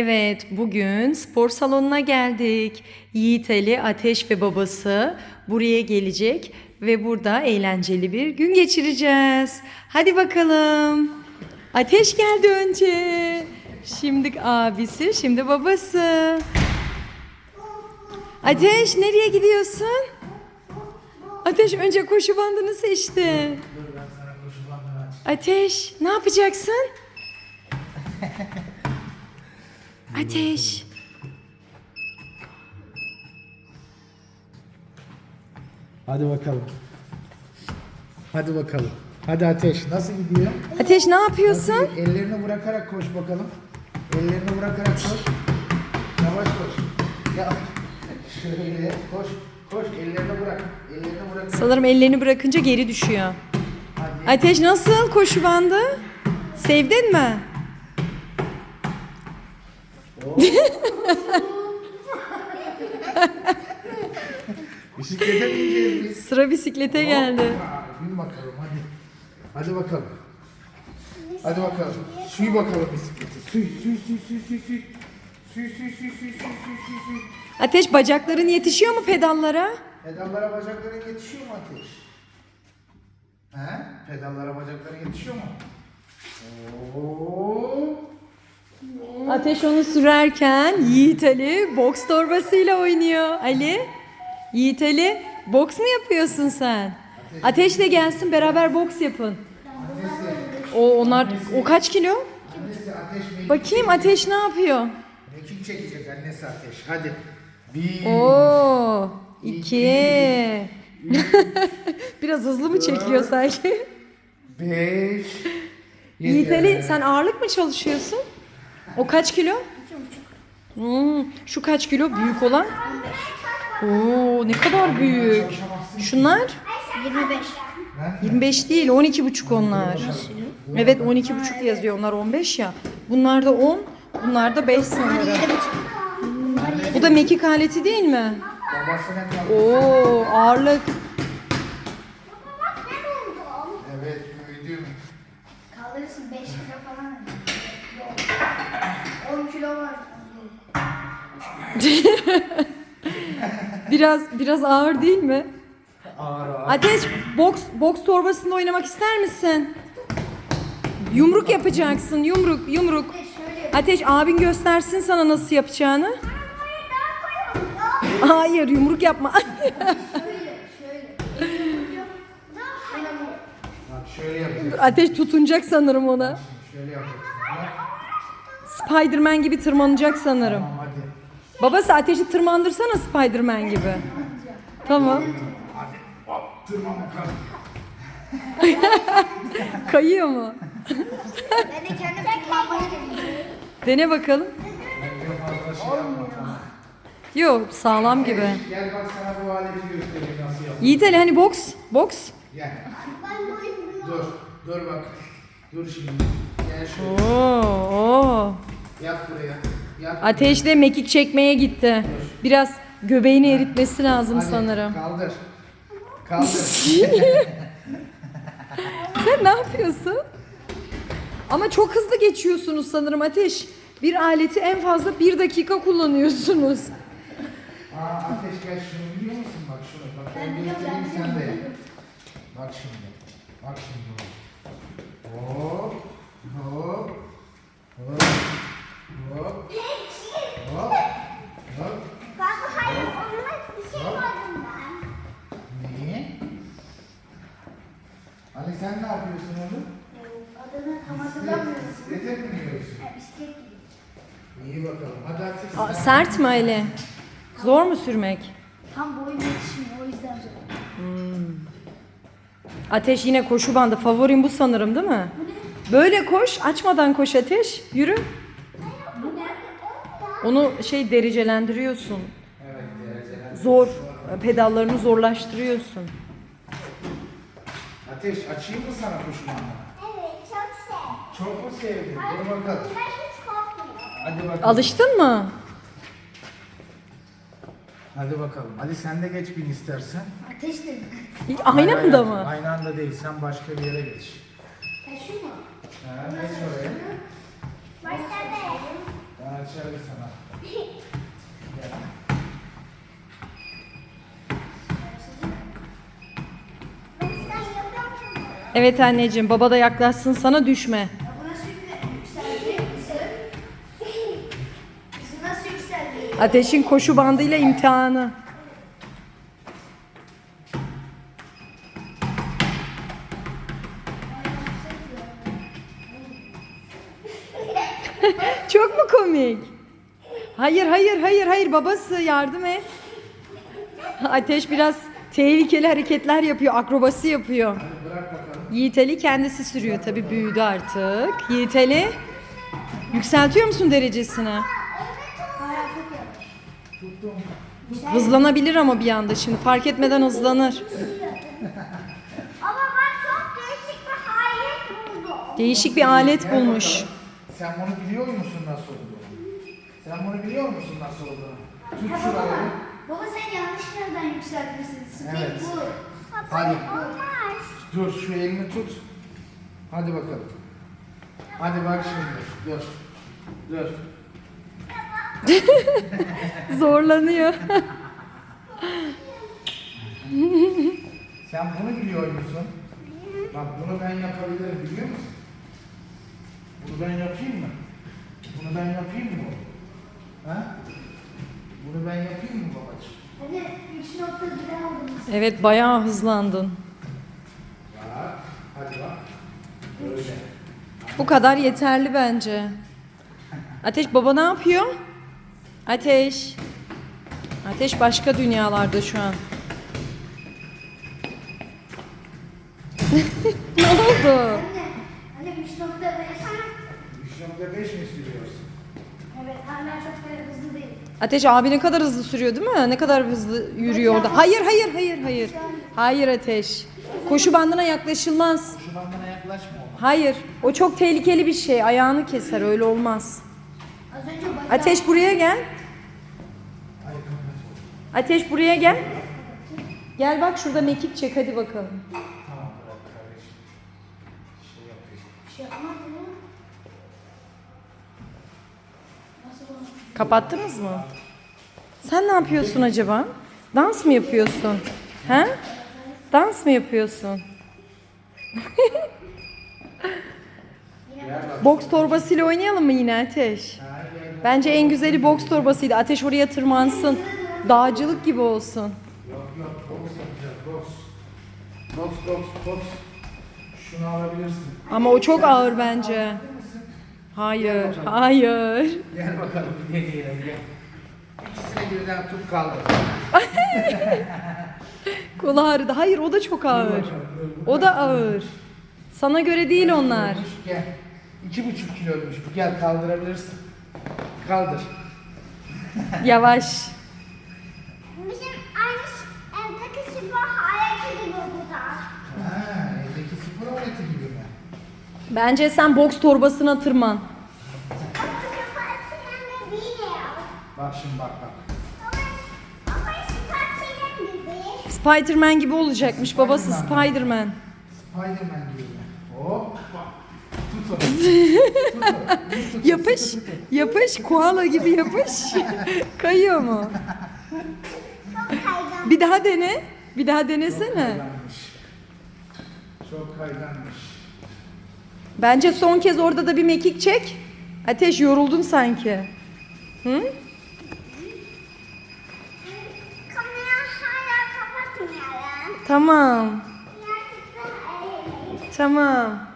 Evet, bugün spor salonuna geldik. Yiğit Ali, Ateş ve babası buraya gelecek ve burada eğlenceli bir gün geçireceğiz. Hadi bakalım. Ateş geldi önce. Şimdi abisi, şimdi babası. Ateş nereye gidiyorsun? Ateş önce koşu bandını seçti. Ateş ne yapacaksın? Ateş. Hadi bakalım. Hadi bakalım. Hadi Ateş nasıl gidiyor? Ateş ne yapıyorsun? Nasıl? Ellerini bırakarak koş bakalım. Ellerini bırakarak koş. Yavaş koş. Ya şöyle koş. Koş ellerini bırak. Ellerini bırak. Sanırım ellerini bırakınca geri düşüyor. Hadi. Ateş nasıl koşu bandı? Sevdin mi? Bisiklete bineceğiz biz. Sıra bisiklete geldi. Bin bakalım hadi. Hadi bakalım. Hadi bakalım. Suy bakalım bisikleti. Suy suy suy suy suy suy. Suy suy suy suy suy suy suy suy. Ateş bacakların yetişiyor mu pedallara? Pedallara bacakların yetişiyor mu Ateş? He? Pedallara bacakların yetişiyor mu? Oo. Ateş onu sürerken Yiğit Ali boks torbasıyla oynuyor. Ali, Yiğit Ali boks mu yapıyorsun sen? Ateş de gelsin beraber boks yapın. O onlar o kaç kilo? Annesi Ateş mekik Bakayım Ateş ne yapıyor? Mekik çekecek annesi Ateş. Hadi. Bir. Oo, iki. Biraz hızlı mı çekiyor sanki? Beş. Yiğit. Ali sen ağırlık mı çalışıyorsun? O kaç kilo? Hmm, şu kaç kilo büyük olan? Oo, ne kadar büyük. Şunlar? 25. 25 değil 12 buçuk onlar. Evet 12 buçuk yazıyor onlar 15 ya. Bunlar da 10, bunlar da 5 sanırım. Bu da mekik aleti değil mi? Oo ağırlık. Biraz biraz ağır değil mi? Ağır ağır. Ateş boks boks torbasında oynamak ister misin? Yumruk yapacaksın yumruk yumruk. Ateş abin göstersin sana nasıl yapacağını. Hayır yumruk yapma. Bak şöyle yapacaksın. Ateş tutunacak sanırım ona. Şöyle yapacaksın. Bak. Spiderman gibi tırmanacak sanırım. Babası ateşi tırmandırsana Spiderman gibi. Tamam. Kayıyor mu? Ben de kendim tırmanmayı deneyeceğim. Dene bakalım. Yok sağlam gibi. Gel bak sana bu aleti göstereyim nasıl yapılır. Yiğit Ali hani boks? Boks? Gel. Dur. Dur bak. Dur şimdi. Gel şöyle. Oo, oo. Yat buraya. Yat. Ateşle mekik çekmeye gitti. Biraz göbeğini eritmesi lazım Hadi, sanırım. Kaldır. Kaldır. Sen ne yapıyorsun? Ama çok hızlı geçiyorsunuz sanırım Ateş. Bir aleti en fazla bir dakika kullanıyorsunuz. Aa, ateş gel şunu biliyor musun? Bak şunu. Bak ben göstereyim sen de yap. Bak şimdi. Bak şimdi. Hop. İyi bakalım. Hadi ateş. Aa, sert mi Ali? Zor mu sürmek? Tam boyum yetişmiyor o yüzden zor. Ateş yine koşu bandı. Favorim bu sanırım değil mi? Böyle koş. Açmadan koş Ateş. Yürü. Onu şey derecelendiriyorsun. Evet dereceler. Zor. Pedallarını zorlaştırıyorsun. Ateş açayım mı sana kuşmanla? Evet çok sev. Çok mu sevdin? Dur bakalım. Hadi bakalım. Alıştın mı? Hadi bakalım. Hadi sen de geç bin istersen. Ateş de mi? Aynı Hayır, anda mı? Aynı anda değil. Sen başka bir yere geç. Ha şu mu? Ha, geç oraya. Başta da. Ben Başarılı sana. Gel. Ben sen? Evet anneciğim baba da yaklaşsın sana düşme. Bu nasıl yükseldi? Kızım. Kızım nasıl yükseldi? Ateşin koşu bandıyla imtihanı. Çok mu komik? Hayır hayır hayır hayır babası yardım et. Ateş biraz tehlikeli hareketler yapıyor, akrobasi yapıyor. Yiğit Ali kendisi sürüyor tabi büyüdü artık. Yiğit Ali yükseltiyor musun derecesini? Hala çok yavaş. Tuttum. Hızlanabilir ama bir anda şimdi fark etmeden hızlanır. Ama ben çok değişik bir hayret buldum. Değişik bir alet Gel bulmuş. bakalım. Sen bunu biliyor musun nasıl olduğunu? Sen bunu biliyor musun nasıl olduğunu? Tut Ha, şurayı. baba, baba sen yanlış nereden yükseltmişsin? Speed Evet. bu. Hadi. Olmaz. Dur şu elini tut. Hadi bakalım. Hadi bak şimdi. Dur. Dur. Zorlanıyor. Sen bunu biliyor musun? Bak bunu ben yapabilirim biliyor musun? Bunu ben yapayım mı? Bunu ben yapayım mı? Ha? Bunu ben yapayım mı babacığım? Hani 3.1 aldım. Evet bayağı hızlandın. Bak. Hadi bak. Böyle. Bu kadar yeterli bence. Ateş baba ne yapıyor? Ateş. Ateş başka dünyalarda şu an. ne oldu? Anne, anne 3.5. 3.5 mi sürüyorsun? Evet hala çok böyle hızlı değil. Ateş abi ne kadar hızlı sürüyor değil mi? Ne kadar hızlı yürüyor orada. Hayır hayır hayır hayır. Hayır Ateş. Koşu bandına yaklaşılmaz. Şu bandana yaklaşma. Hayır. O çok tehlikeli bir şey. Ayağını keser öyle olmaz. Ateş buraya gel. Ateş buraya gel. Gel bak şurada mekik çek hadi bakalım. Kapattınız mı? Sen ne yapıyorsun acaba? Dans mı yapıyorsun? He? Dans mı yapıyorsun? Boks torbasıyla oynayalım mı yine Ateş? Bence en güzeli boks torbasıydı. Ateş oraya tırmansın. Dağcılık gibi olsun. Yok yok boks yapacağız boks. Boks boks boks. Şunu alabilirsin. Ama o çok ağır bence. Hayır, hayır. Gel bakalım bir deneyelim gel. İkisini birden tut kaldır. Kolu ağrıdı. Hayır o da çok ağır. O da ağır. Sana göre değil onlar. Gel. İki buçuk kiloymuş bu. Gel kaldırabilirsin. Kaldır. Yavaş. Bizim aynı evdeki spor hayati gibi bu da. Ha, evdeki spor aleti gibi mi? Bence sen boks torbasına tırman. Gibi. Bak şimdi bak bak. Gibi. Spiderman gibi olacakmış babası Spiderman. Spiderman gibi mi? Hop. Yapış, yapış, koala gibi yapış. Kayıyor mu? Çok kaygan. Bir daha dene. Bir daha Çok denesene. kayganmış. Çok kayganmış. Bence son kez orada da bir mekik çek. Ateş yoruldun sanki. Hı? Tamam. Tamam.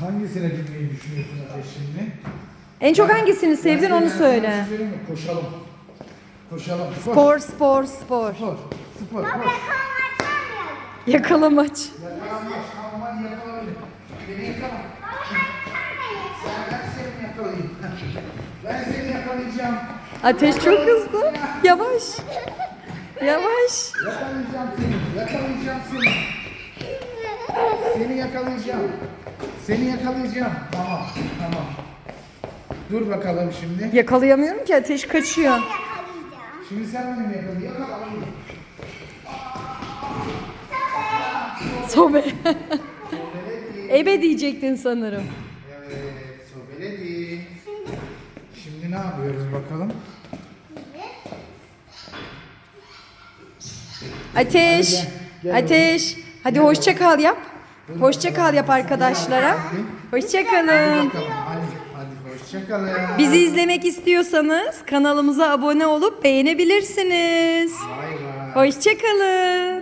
Hangisine binmeyi düşünüyorsun Ateş şimdi? En çok hangisini sevdin onu söyle. Koşalım. Koşalım. Koş. Spor, spor, spor. Spor. Spor. Koş. Yakalamaç. Yakalanmış. Yakalayın. Beni yakala. Sen ben seni yakalayayım. Ben seni yakalayacağım. Ateş çok hızlı. Yavaş. Yavaş. Yakalayacağım seni. Yakalayacağım seni. Seni yakalayacağım. Seni yakalayacağım. Tamam. Tamam. Dur bakalım şimdi. Yakalayamıyorum ki ateş kaçıyor. Yakalayacağım. Şimdi sen beni yakala. Yakala. Sobe. Ebe diyecektin sanırım. Evet. Sobeledi. Şimdi ne yapıyoruz bakalım? Ateş. Hadi gel, gel Ateş. Hadi hoşça kal yap. Hoşça kal yap arkadaşlara. Hoşça kalın. Bizi izlemek istiyorsanız kanalımıza abone olup beğenebilirsiniz. Hoşça kalın.